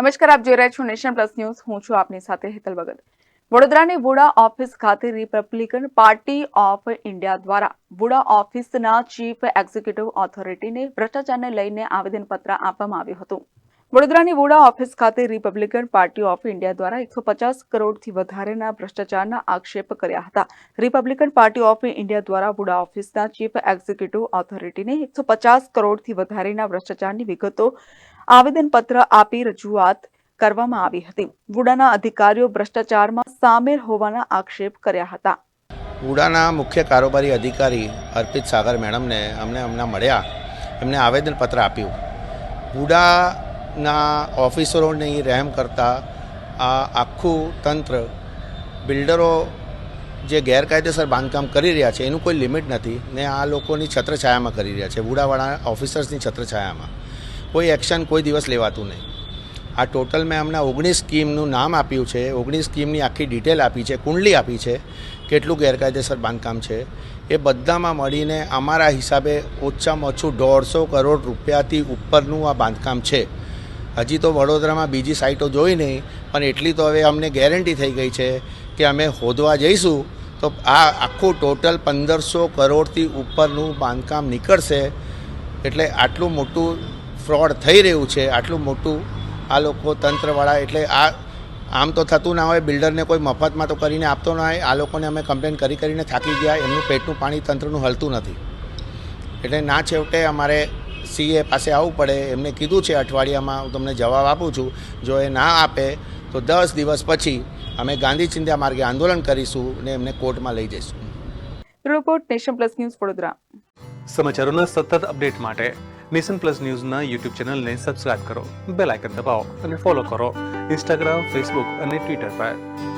નમસ્કાર, આપ જોઈ રહ્યા છો નેશન પ્લસ ન્યૂઝ. હું છું આપની સાથે હેતલ ભગત. વડોદરાની વુડા ઓફિસ ખાતે રિપબ્લિકન પાર્ટી ઓફ ઇન્ડિયા દ્વારા વુડા ઓફિસના ચીફ એક્ઝિક્યુટિવ ઓથોરિટીને ભ્રષ્ટાચારને લઈને આવેદનપત્ર આપવામાં આવ્યું હતું. વડોદરાની વોડા ઓફિસ ખાતે રિપબ્લિકન પાર્ટી ઓફ ઇન્ડિયા દ્વારા એકસો પચાસ કરોડથી વધારેના ભ્રષ્ટાચારના આક્ષેપ કર્યા હતા. રિપબ્લિકન પાર્ટી ઓફ ઇન્ડિયા દ્વારા વોડા ઓફિસના ચીફ એક્ઝિક્યુટિવ ઓથોરિટીને એકસો પચાસ કરોડથી વધારેના ભ્રષ્ટાચારની વિગતો આવેદનપત્ર આપી રજૂઆત કરવામાં આવી હતી. વુડાના અધિકારીઓ ભ્રષ્ટાચારમાં સામેલ હોવાના આક્ષેપ કર્યા હતા. વુડાના મુખ્ય કારોબારી અધિકારી અર્પિત સાગર મેડમને અમને હમણાં મળ્યા. એમને આવેદનપત્ર આપ્યું. ઉડાના ઓફિસરોની રહેમ કરતા આ આખું તંત્ર બિલ્ડરો જે ગેરકાયદેસર બાંધકામ કરી રહ્યા છે, એનું કોઈ લિમિટ નથી ને આ લોકોની છત્રછાયામાં કરી રહ્યા છે ઉડાવાળા ઓફિસર્સની છત્રછાયામાં. કોઈ એક્શન કોઈ દિવસ લેવાતું નહીં. આ ટોટલ મેં હમણાં ઓગણીસ સ્કીમનું નામ આપ્યું છે, ઓગણીસ સ્કીમની આખી ડિટેલ આપી છે, કુંડલી આપી છે, કેટલું ગેરકાયદેસર બાંધકામ છે. એ બધામાં મળીને અમારા હિસાબે ઓછામાં ઓછું દોઢસો કરોડ રૂપિયાથી ઉપરનું આ બાંધકામ છે. હજી તો વડોદરામાં બીજી સાઇટો જોઈ નહીં, પણ એટલી તો હવે અમને ગેરંટી થઈ ગઈ છે કે અમે હોદવા જઈશું, તો આ આખું ટોટલ પંદરસો કરોડથી ઉપરનું બાંધકામ નીકળશે. એટલે આટલું મોટું ફ્રોડ થઈ રહ્યું છે, આટલું મોટું આ લોકો તંત્રવાળા, એટલે આ આમ તો થતું ના હોય, બિલ્ડરને કોઈ મફતમાં તો કરીને આપતો ના હોય, આ લોકોને અમે કમ્પ્લેન કરી કરીને થાકી ગયા, એમનું પેટનું પાણી તંત્રનું હલતું નથી. એટલે ના છેવટે અમારે સીએ પાસે આવવું પડે. એમને કીધું છે અઠવાડિયામાં હું તમને જવાબ આપું છું. જો એ ના આપે તો દસ દિવસ પછી અમે ગાંધી ચિંધ્યા માર્ગે આંદોલન કરીશું ને એમને કોર્ટમાં લઈ જઈશું. Report nation plus news Vadodara. સમાચારોના સતત અપડેટ માટે નેશન પ્લસ ન્યૂઝના યુટ્યુબ ચેનલને સબસ્ક્રાઇબ કરો બેલ આઇકન દબાવો અને ફોલો કરો ઇન્સ્ટાગ્રામ ફેસબુક અને ટ્વિટર પર.